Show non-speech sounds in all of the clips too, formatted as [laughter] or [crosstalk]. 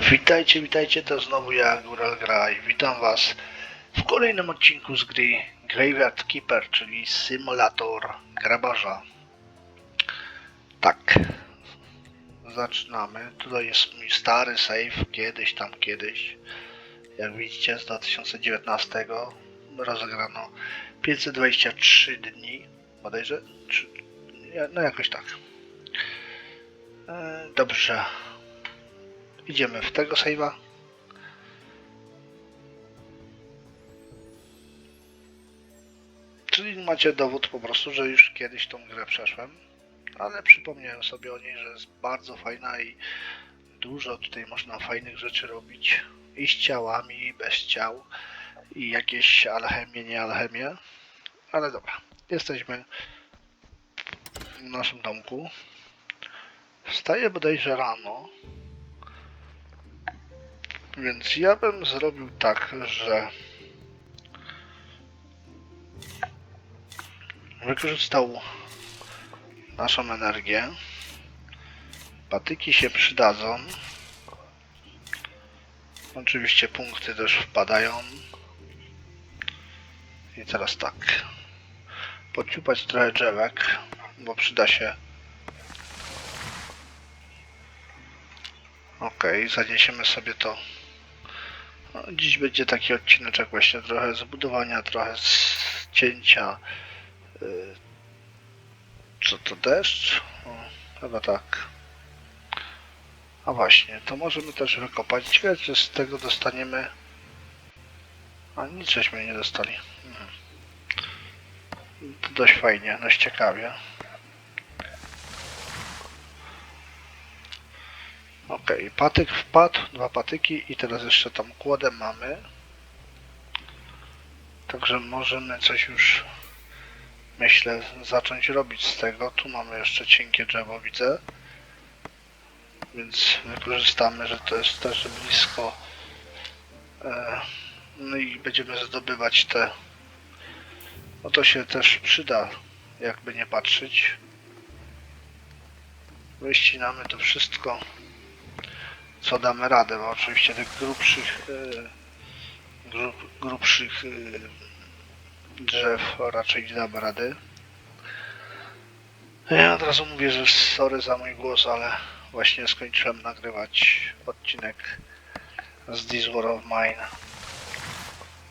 Witajcie, witajcie, to znowu ja, Góral Gra i witam was w kolejnym odcinku z gry Graveyard Keeper, czyli symulator grabarza. Tak, zaczynamy. Tutaj jest mój stary save, kiedyś tam, kiedyś. Jak widzicie, z 2019 rozegrano 523 dni, bodajże, czy, no jakoś tak. E, Dobrze, Idziemy w tego save'a. Czyli macie dowód po prostu, że już kiedyś tą grę przeszłem, ale przypomniałem sobie o niej, że jest bardzo fajna i dużo tutaj można fajnych rzeczy robić i z ciałami, i bez ciał, i jakieś alchemie, nie alchemie, ale dobra, jesteśmy w naszym domku. Wstaję bodajże rano, więc ja bym zrobił tak, że wykorzystał naszą energię. Patyki się przydadzą. Oczywiście punkty też wpadają. I teraz tak. Podciupać trochę drzewek, bo przyda się. Okej, zaniesiemy sobie to no, dziś będzie taki odcineczek właśnie trochę zbudowania, trochę cięcia. Y, Co to deszcz? O, chyba tak. A właśnie, to możemy też wykopać. Ciekawe, czy z tego dostaniemy... A nic żeśmy nie dostali. Mhm. To dość fajnie, dość ciekawie. Okej, patyk wpadł, dwa patyki i teraz jeszcze tam kłodę mamy. Także możemy coś już, myślę, zacząć robić z tego. Tu mamy jeszcze cienkie drzewo, widzę. Więc wykorzystamy, że to jest też blisko. E, No i będziemy zdobywać te... No to się też przyda, jakby nie patrzeć. Wyścinamy to wszystko co damy radę, bo oczywiście tych grubszych, e, grub, grubszych e, drzew raczej nie damy rady. Ja od razu mówię, że sorry za mój głos, ale właśnie skończyłem nagrywać odcinek z This War of Mine.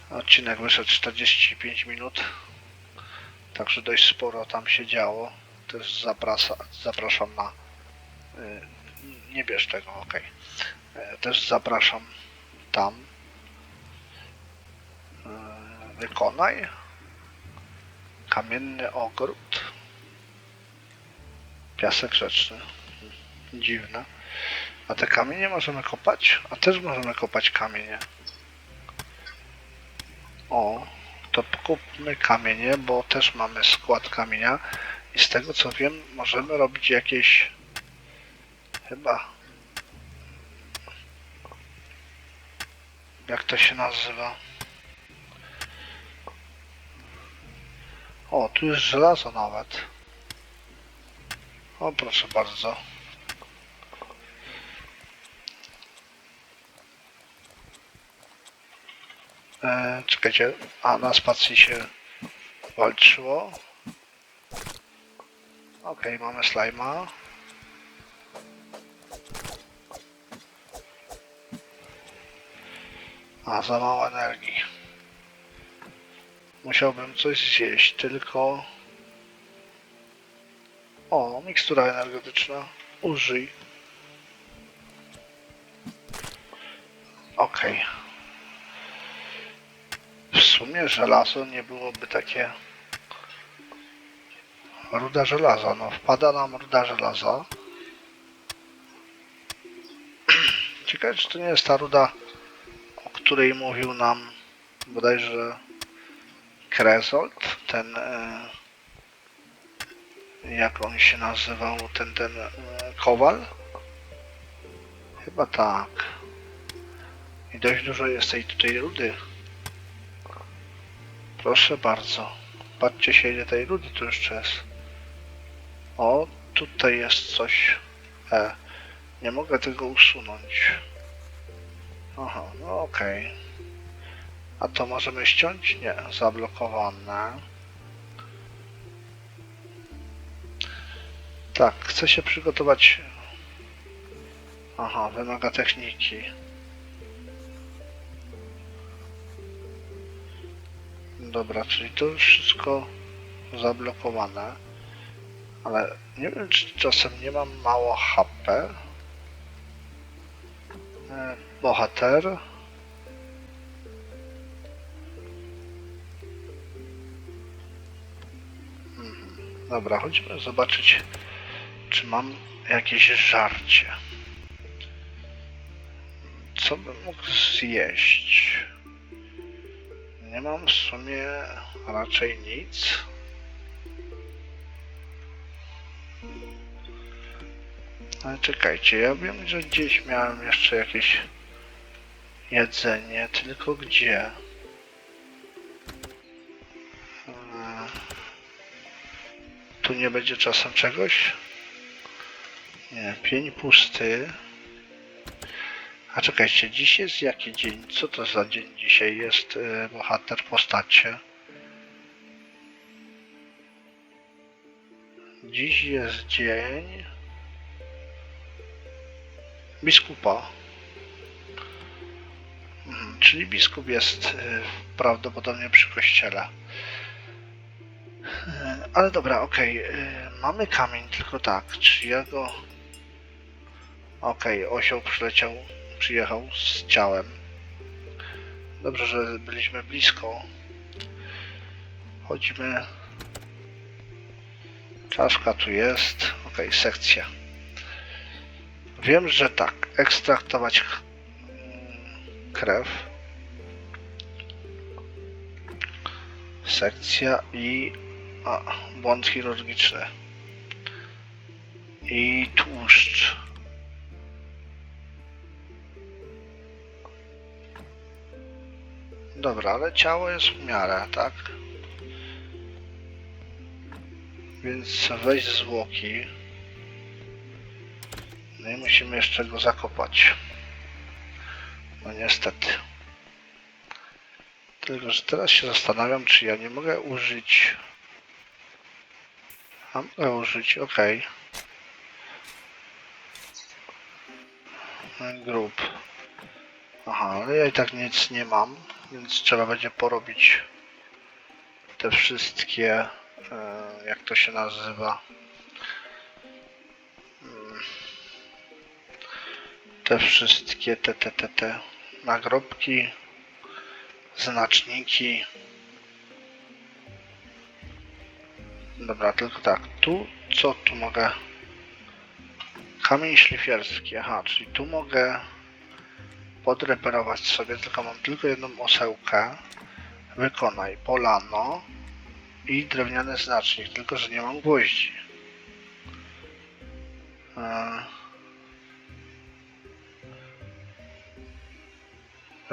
Odcinek wyszedł 45 minut, także dość sporo tam się działo. Też zaprasa, zapraszam na... e, Nie bierz tego, ok. E, Też zapraszam tam. E, Wykonaj. Kamienny ogród. Piasek rzeczny. Dziwne. A te kamienie możemy kopać? A też możemy kopać kamienie. O, to kupmy kamienie, bo też mamy skład kamienia. I z tego co wiem, możemy robić jakieś chyba jak to się nazywa? O, tu jest żelazo nawet. O, proszę bardzo. E, czekajcie, a na spacji się walczyło. Okej, mamy slajma. A, za mało energii. Musiałbym coś zjeść, tylko... O, mikstura energetyczna. Użyj. Okej. W sumie żelazo nie byłoby takie... Ruda żelaza, no wpada nam ruda żelaza. [clears throat] Ciekawe, czy to nie jest ta ruda której mówił nam bodajże Kresolt, ten e, jak on się nazywał, ten, ten e, Kowal? Chyba tak. I dość dużo jest tej tutaj rudy. Proszę bardzo. Patrzcie się ile tej rudy tu jeszcze jest. O, tutaj jest coś. E, nie mogę tego usunąć. Aha, no okej. A to możemy ściąć? Nie, zablokowane. Tak, chcę się przygotować. Aha, wymaga techniki. Dobra, czyli to już wszystko zablokowane. Ale nie wiem, czy czasem nie mam mało HP. E, Bohater. Mhm. Dobra, chodźmy zobaczyć, czy mam jakieś żarcie. Co bym mógł zjeść? Nie mam w sumie raczej nic. Ale czekajcie, ja wiem, że gdzieś miałem jeszcze jakieś jedzenie, tylko gdzie? Hmm. Tu nie będzie czasem czegoś? Nie, pień pusty. A czekajcie, dziś jest jaki dzień? Co to za dzień dzisiaj jest y, bohater postacie? Dziś jest dzień biskupa. Czyli biskup jest y, prawdopodobnie przy kościele. Y, Ale dobra, okej. y, Mamy kamień, tylko tak. Czy ja go. Okej, osioł przyleciał, przyjechał z ciałem. Dobrze, że byliśmy blisko. Chodźmy. Czaszka tu jest. Okej, sekcja. Wiem, że tak. Ekstraktować krew. Sekcja i a, błąd chirurgiczny. I tłuszcz. Dobra, ale ciało jest w miarę, tak? Więc weź zwłoki. No i musimy jeszcze go zakopać. No niestety. Tylko, że teraz się zastanawiam, czy ja nie mogę użyć... A mogę użyć, ok. Grup. Aha, ale ja i tak nic nie mam, więc trzeba będzie porobić te wszystkie, e, jak to się nazywa, Mm. te wszystkie te, te, te, te nagrobki, znaczniki. Dobra, tylko tak, tu co tu mogę? Kamień szlifierski, aha, czyli tu mogę podreperować sobie, tylko mam tylko jedną osełkę. Wykonaj polano i drewniany znacznik, tylko że nie mam gwoździ.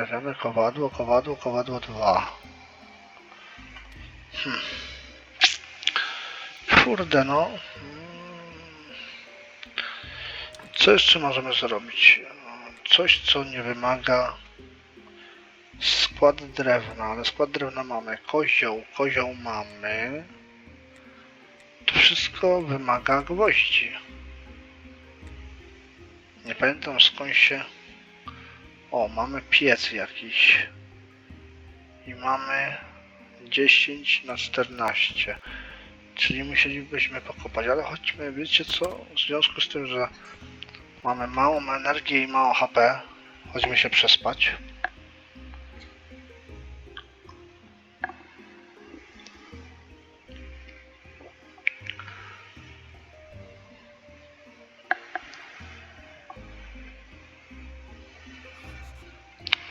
Drewniane kowadło, kowadło, kowadło 2. Hmm. Kurde no. Mm. Co jeszcze możemy zrobić? Coś, co nie wymaga skład drewna, ale skład drewna mamy. Kozioł, kozioł mamy. To wszystko wymaga gwoździ. Nie pamiętam skąd się... O, mamy piec jakiś. I mamy 10 na 14. Czyli musielibyśmy pokopać, ale chodźmy, wiecie co? W związku z tym, że mamy małą energię i mało HP, chodźmy się przespać.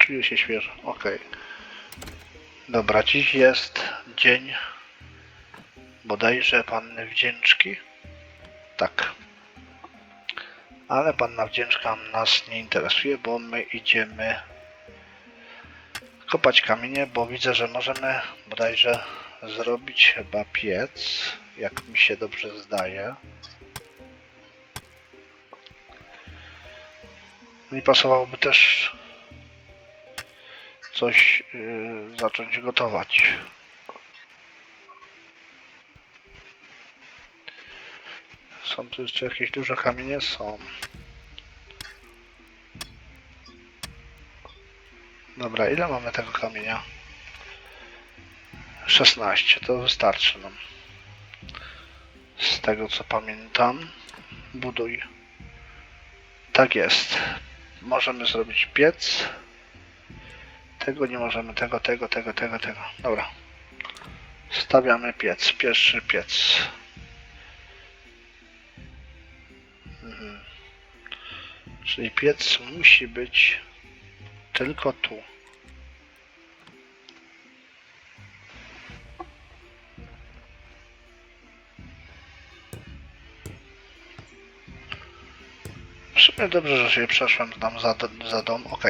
Czuję się świeżo, ok. Dobra, dziś jest dzień bodajże panny wdzięczki. Tak. Ale panna wdzięczka nas nie interesuje, bo my idziemy kopać kamienie, bo widzę, że możemy bodajże zrobić chyba piec, jak mi się dobrze zdaje. Mi pasowałoby też coś yy, zacząć gotować. Są tu jeszcze jakieś duże kamienie? Są. Dobra, ile mamy tego kamienia? 16, to wystarczy nam. Z tego co pamiętam. Buduj. Tak jest. Możemy zrobić piec. Tego nie możemy, tego, tego, tego, tego, tego. Dobra. Stawiamy piec, pierwszy piec. Mhm. Czyli piec musi być tylko tu. W sumie dobrze, że się przeszłem tam za, za dom. Ok.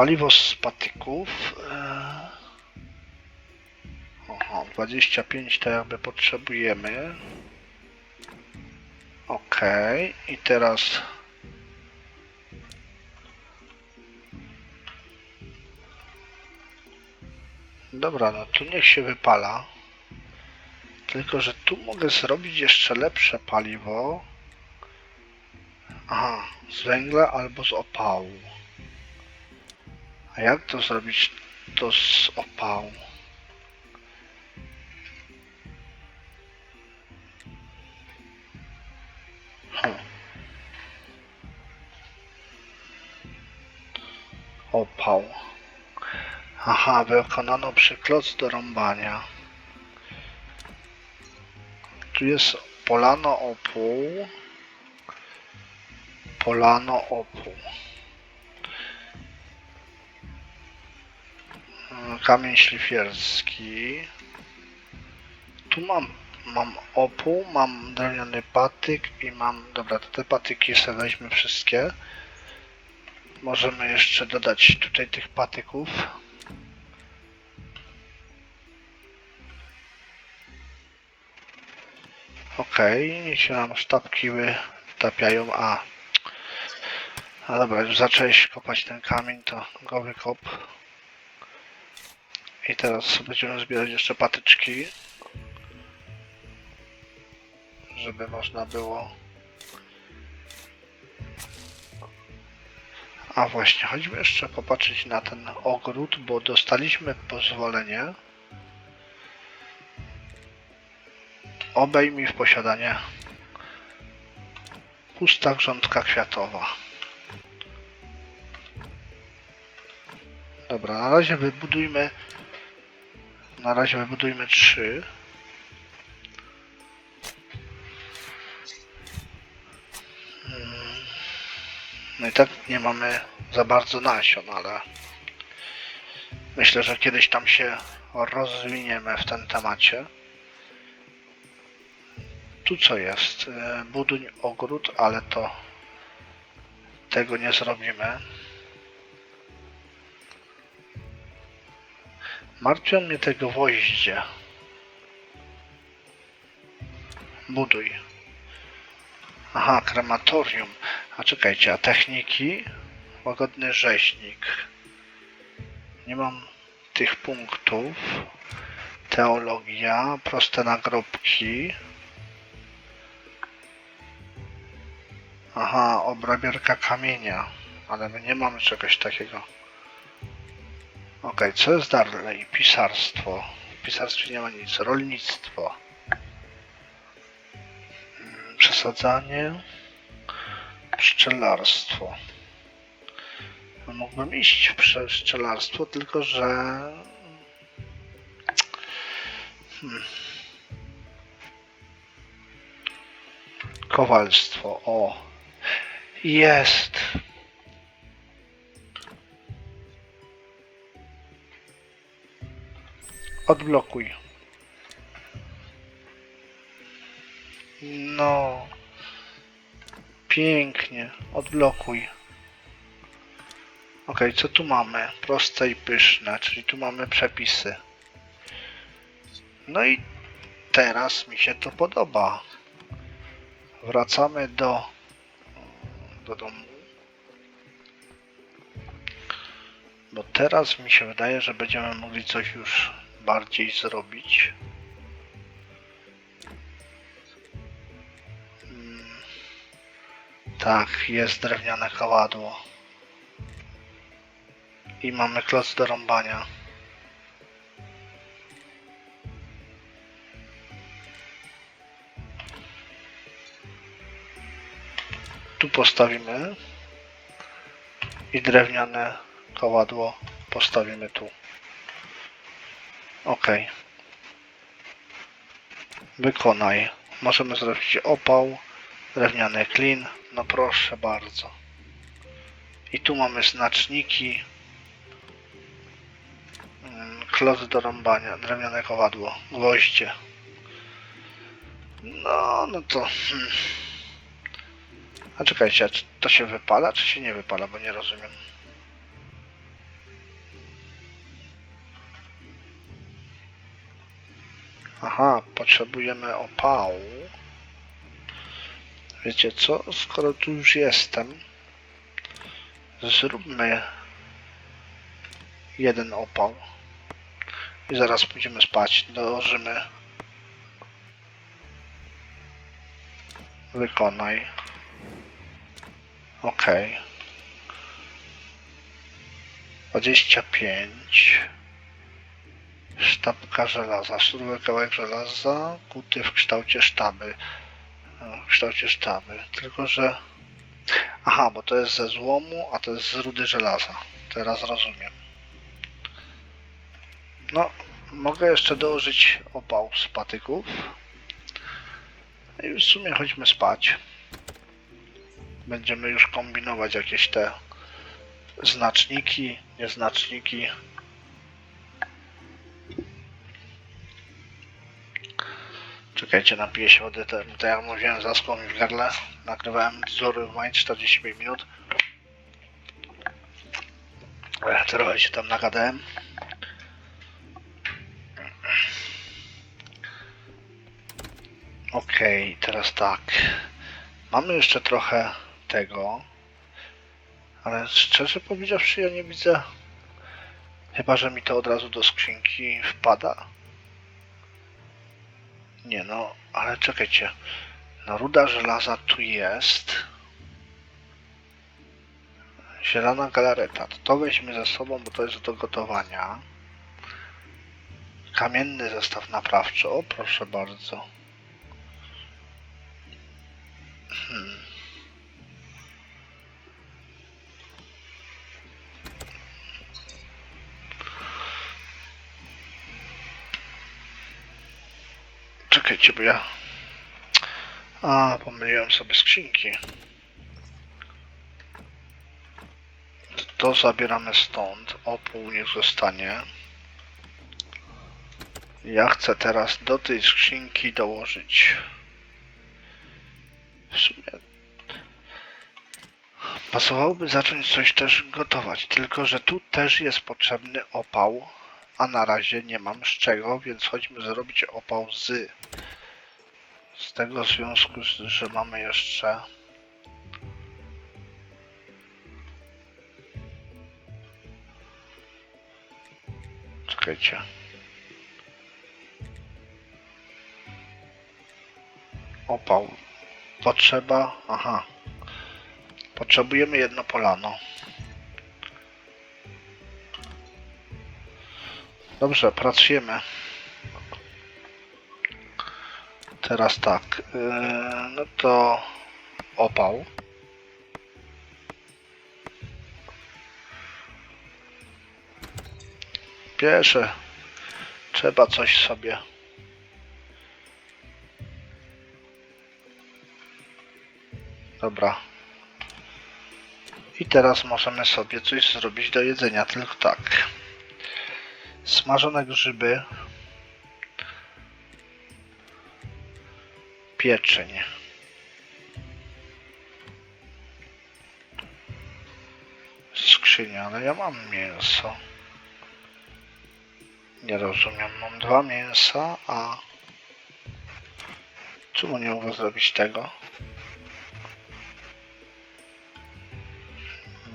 Paliwo z patyków. Eee... Oho, 25 to jakby potrzebujemy. Ok. I teraz... Dobra, no tu niech się wypala. Tylko, że tu mogę zrobić jeszcze lepsze paliwo. Aha, z węgla albo z opału. A jak to zrobić to z opału? Hm. Opał. Aha, wykonano przykład do rąbania. Tu jest polano opół. Polano opół. Kamień szlifierski. Tu mam, mam opół, mam drewniany patyk i mam, dobra, te patyki sobie weźmy wszystkie. Możemy jeszcze dodać tutaj tych patyków. Okej, niech się nam sztabki wytapiają. A, a dobra, już zacząłeś kopać ten kamień, to go wykop. I teraz będziemy zbierać jeszcze patyczki. Żeby można było... A właśnie, chodźmy jeszcze popatrzeć na ten ogród, bo dostaliśmy pozwolenie. Obejmij w posiadanie pusta grządka kwiatowa. Dobra, na razie wybudujmy na razie wybudujmy trzy. Mm. No i tak nie mamy za bardzo nasion, ale myślę, że kiedyś tam się rozwiniemy w tym temacie. Tu co jest? E, Buduń ogród, ale to tego nie zrobimy. Martwią mnie te gwoździe. Buduj. Aha, krematorium. A czekajcie, a techniki? Łagodny rzeźnik. Nie mam tych punktów. Teologia, proste nagrobki. Aha, obrabiarka kamienia. Ale my nie mamy czegoś takiego. Okej, co jest dalej? Pisarstwo. W pisarstwie nie ma nic. Rolnictwo. Mm, Przesadzanie. Pszczelarstwo. No, Mógłbym iść w pszczelarstwo, tylko że... Hmm. Kowalstwo. O. Jest. Odblokuj. No. Pięknie. Odblokuj. Ok, co tu mamy? Proste i pyszne, czyli tu mamy przepisy. No i teraz mi się to podoba. Wracamy do, do domu. Bo teraz mi się wydaje, że będziemy mogli coś już bardziej zrobić. Mm, Tak, jest drewniane kowadło. I mamy kloc do rąbania. Tu postawimy. I drewniane kowadło postawimy tu. Ok. Wykonaj. Możemy zrobić opał, drewniany klin. No proszę bardzo. I tu mamy znaczniki. Mm, Kloc do rąbania, drewniane kowadło, gwoździe. No, no to... Hmm. A czekajcie, to się wypala, czy się nie wypala, bo nie rozumiem. Aha, potrzebujemy opału. Wiecie co, skoro tu już jestem, zróbmy jeden opał. I zaraz pójdziemy spać, dołożymy. Wykonaj. Ok. 25. Sztabka żelaza. Surwy kawałek żelaza kuty w kształcie sztaby. E, W kształcie sztaby. Tylko, że... Aha, bo to jest ze złomu, a to jest z rudy żelaza. Teraz rozumiem. No, mogę jeszcze dołożyć opał z patyków. I w sumie chodźmy spać. Będziemy już kombinować jakieś te znaczniki, nieznaczniki. Czekajcie, napiję się wody. Jak mówiłem, zaschło mi w gardle. Nagrywałem wzory w maj 45 minut. Ech, Trochę się tam nagadałem. Okej, teraz tak. Mamy jeszcze trochę tego. Ale szczerze powiedziawszy, ja nie widzę. Chyba, że mi to od razu do skrzynki wpada. Nie no, ale czekajcie. No ruda żelaza tu jest. Zielona galareta. To, to weźmy ze sobą, bo to jest do gotowania. Kamienny zestaw naprawczy. O, proszę bardzo. Hmm. Czekajcie, bo ja... A, pomyliłem sobie skrzynki. To zabieramy stąd. Opół niech zostanie. Ja chcę teraz do tej skrzynki dołożyć. W sumie pasowałoby zacząć coś też gotować, tylko że tu też jest potrzebny opał, a na razie nie mam z czego, więc chodźmy zrobić opał z. Z tego związku, że mamy jeszcze Czekajcie. Opał. Potrzeba. Aha. Potrzebujemy jedno polano. Dobrze, pracujemy. Teraz tak. Yy, no to opał. Pierwsze. Trzeba coś sobie. Dobra. I teraz możemy sobie coś zrobić do jedzenia, tylko tak. Smażone grzyby. pieczeń. Skrzynia, ale ja mam mięso. Nie rozumiem, mam dwa mięsa, a... Czemu nie mogę zrobić tego?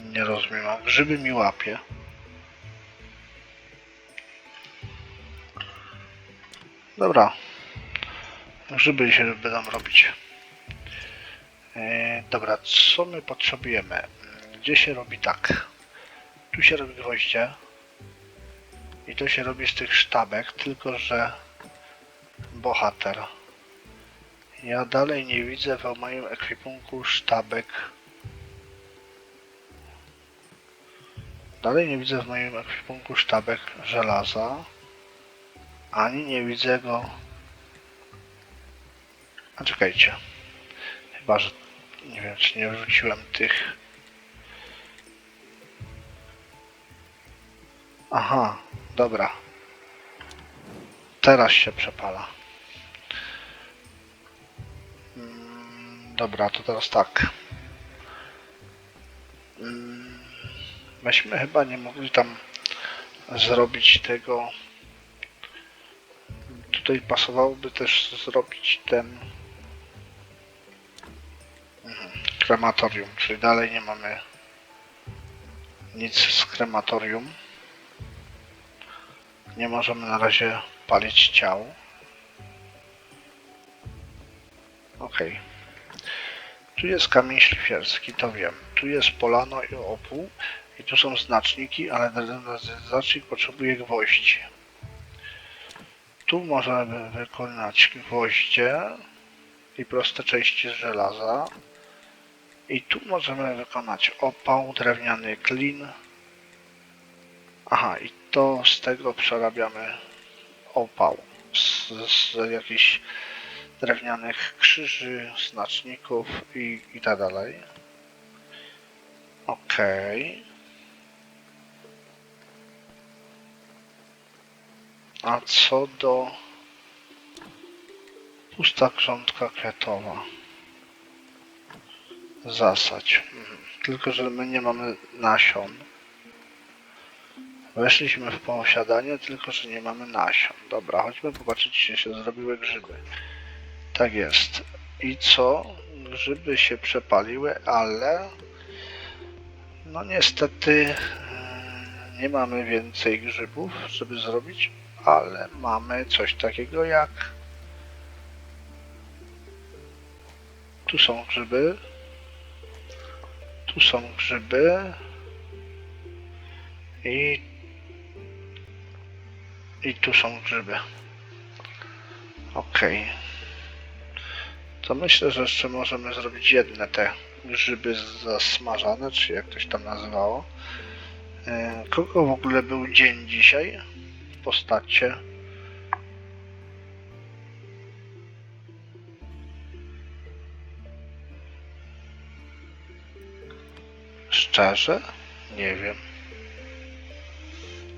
Nie rozumiem, a grzyby mi łapie. Dobra, Grzyby się będą robić. E, dobra, co my potrzebujemy? Gdzie się robi tak? Tu się robi gwoździe. I to się robi z tych sztabek, tylko że bohater. Ja dalej nie widzę w moim ekwipunku sztabek. Dalej nie widzę w moim ekwipunku sztabek żelaza. Ani nie widzę go. A czekajcie. Chyba, że nie wiem, czy nie wrzuciłem tych. Aha, dobra. Teraz się przepala. Mm, Dobra, to teraz tak. Mm, Myśmy chyba nie mogli tam zrobić tego. Tutaj pasowałoby też zrobić ten krematorium, czyli dalej nie mamy nic z krematorium. Nie możemy na razie palić ciał. Okej. Tu jest kamień szlifierski, to wiem. Tu jest polano i opół. I tu są znaczniki, ale znacznik potrzebuje gwoździ. Tu możemy wykonać gwoździe i proste części z żelaza. I tu możemy wykonać opał, drewniany klin. Aha, i to z tego przerabiamy opał. Z, z jakichś drewnianych krzyży, znaczników i, i tak dalej. Okej. A co do pusta grządka kwiatowa? Mhm. Tylko, że my nie mamy nasion. Weszliśmy w posiadanie, tylko że nie mamy nasion. Dobra, chodźmy popatrzeć, czy się zrobiły grzyby. Tak jest. I co? Grzyby się przepaliły, ale no niestety e, nie mamy więcej grzybów, żeby zrobić, ale mamy coś takiego jak tu są grzyby, tu są grzyby i i tu są grzyby. Okej. To myślę, że jeszcze możemy zrobić jedne te grzyby zasmażane, czy jak ktoś tam nazywało. E, Kogo w ogóle był dzień dzisiaj w postacie? Szczerze? Nie wiem.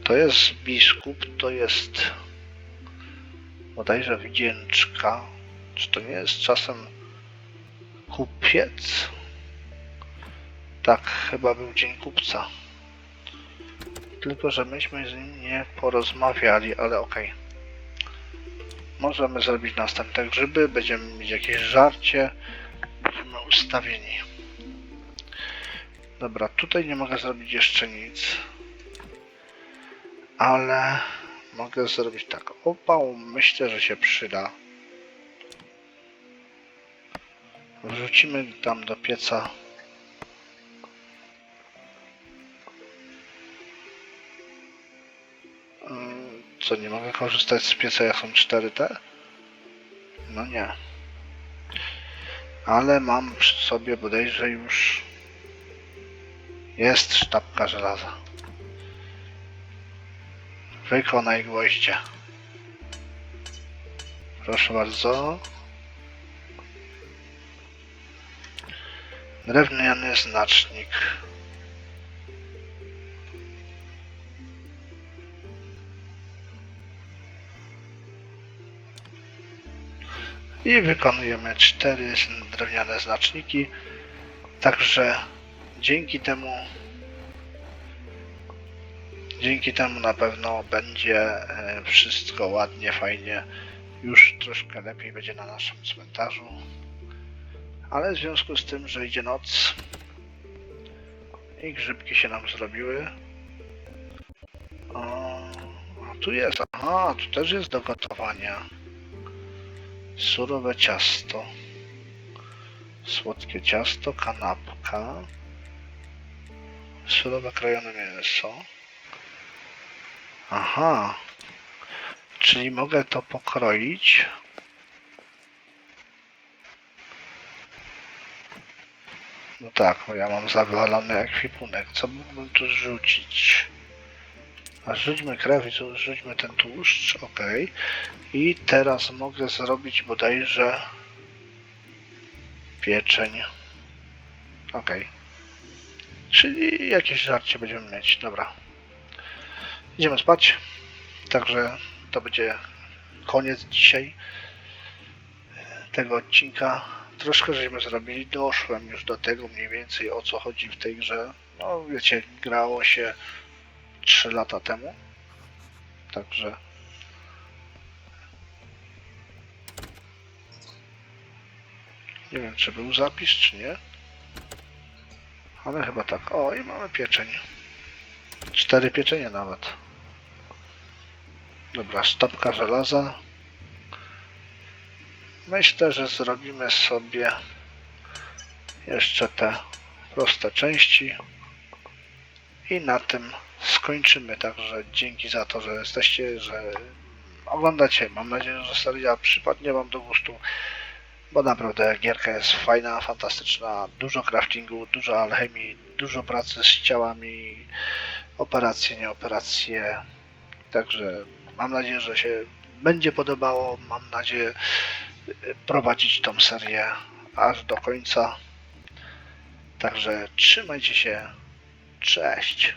To jest biskup, to jest bodajże wdzięczka. Czy to nie jest czasem kupiec? Tak, chyba był dzień kupca. Tylko, że myśmy z nim nie porozmawiali, ale okej. Możemy zrobić następne grzyby, będziemy mieć jakieś żarcie, będziemy ustawieni. Dobra, tutaj nie mogę zrobić jeszcze nic. Ale mogę zrobić tak. Opał myślę, że się przyda. Wrzucimy tam do pieca. Ym, Co, nie mogę korzystać z pieca jak są 4T? No nie. Ale mam przy sobie bodajże już jest sztabka żelaza. Wykonaj gwoździe. Proszę bardzo. Drewniany znacznik. I wykonujemy cztery drewniane znaczniki. Także dzięki temu Dzięki temu na pewno będzie e, wszystko ładnie, fajnie. Już troszkę lepiej będzie na naszym cmentarzu. Ale w związku z tym, że idzie noc i grzybki się nam zrobiły. O, a tu jest, aha, tu też jest do gotowania. Surowe ciasto. Słodkie ciasto, kanapka. Surowe krojone mięso. Aha. Czyli mogę to pokroić. No tak, bo ja mam zawalony ekwipunek. Co mógłbym tu rzucić? A rzućmy krew i tu rzućmy ten tłuszcz, ok. I teraz mogę zrobić bodajże pieczeń. Ok. Czyli jakieś żarcie będziemy mieć. Dobra. Idziemy spać. Także to będzie koniec dzisiaj tego odcinka. Troszkę żeśmy zrobili. Doszłem już do tego mniej więcej o co chodzi w tej grze. No wiecie, grało się 3 lata temu. Także nie wiem czy był zapis czy nie. Ale chyba tak. O i mamy pieczeń. Cztery pieczenie nawet. Dobra, stopka żelaza. Myślę, że zrobimy sobie jeszcze te proste części. I na tym skończymy. Także dzięki za to, że jesteście, że oglądacie. Mam nadzieję, że seria przypadnie Wam do gustu. Bo naprawdę gierka jest fajna, fantastyczna. Dużo craftingu, dużo alchemii, dużo pracy z ciałami, operacje, nie operacje. Także mam nadzieję, że się będzie podobało. Mam nadzieję y, prowadzić tą serię aż do końca. Także trzymajcie się. Cześć.